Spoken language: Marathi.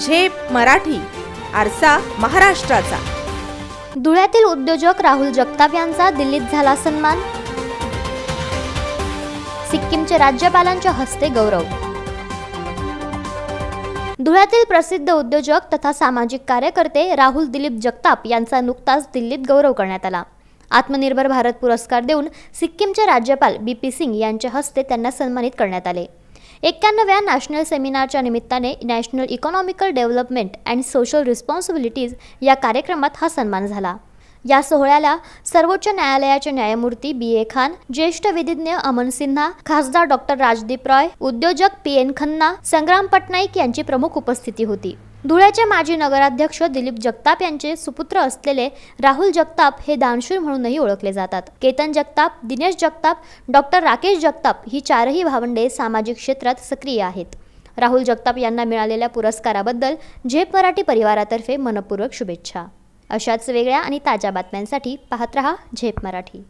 झेप मराठी आरसा महाराष्ट्राचा. धुळ्यातील उद्योजक राहुल जगताप यांचा दिल्लीत झाला सन्मान. सिक्कीमचे राज्यपालांच्या हस्ते गौरव. धुळ्यातील प्रसिद्ध उद्योजक तथा सामाजिक कार्यकर्ते राहुल दिलीप जगताप यांचा नुकताच दिल्लीत गौरव करण्यात आला. आत्मनिर्भर भारत पुरस्कार देऊन सिक्कीमचे राज्यपाल बी पी सिंग यांच्या हस्ते त्यांना सन्मानित करण्यात आले. एक्क्याण्णव्या नॅशनल सेमिनारच्या निमित्ताने national economical development and social responsibilities या कार्यक्रमात हा सन्मान झाला. या सोहळ्याला सर्वोच्च न्यायालयाचे न्यायमूर्ती बी. ए. खान ज्येष्ठ विधिज्ञ अमन सिन्हा खासदार डॉक्टर राजदीप रॉय उद्योजक पी. एन. खन्ना संग्राम पटनाईक यांची प्रमुख उपस्थिती होती. धुळ्याचे माजी नगराध्यक्ष दिलीप जगताप यांचे सुपुत्र असलेले राहुल जगताप हे दानशूर म्हणूनही ओळखले जातात. केतन जगताप दिनेश जगताप डॉक्टर राकेश जगताप ही चारही भावंडे सामाजिक क्षेत्रात सक्रिय आहेत. राहुल जगताप यांना मिळालेल्या पुरस्काराबद्दल झेप मराठी परिवारातर्फे मनपूर्वक शुभेच्छा. अशाच वेगळ्या आणि ताज्या बातम्यांसाठी पाहत रहा झेप मराठी.